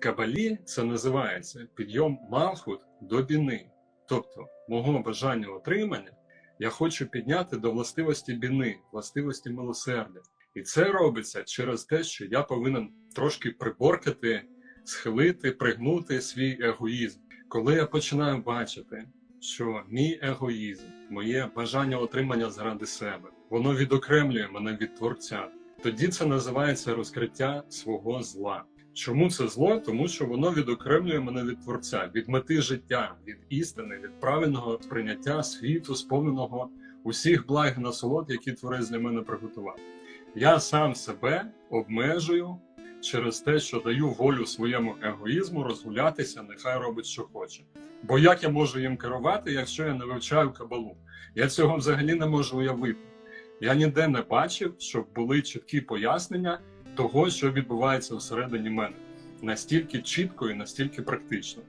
Кабалі це називається підйом Малхут до біни. Тобто, мого бажання отримання я хочу підняти до властивості біни, властивості милосердя. І це робиться через те, що я повинен трошки приборкати, схилити, пригнути свій егоїзм. Коли я починаю бачити, що мій егоїзм, моє бажання отримання заради себе, воно відокремлює мене від творця, тоді це називається розкриття свого зла. Чому це зло? Тому що воно відокремлює мене від творця, від мети життя, від істини, від правильного сприйняття світу, сповненого усіх благ і насолод, які творець для мене приготував. Я сам себе обмежую через те, що даю волю своєму егоїзму розгулятися, нехай робить, що хоче. Бо як я можу їм керувати, якщо я не вивчаю кабалу? Я цього взагалі не можу уявити. Я ніде не бачив, щоб були чіткі пояснення того, що відбувається всередині мене, настільки чітко і настільки практично.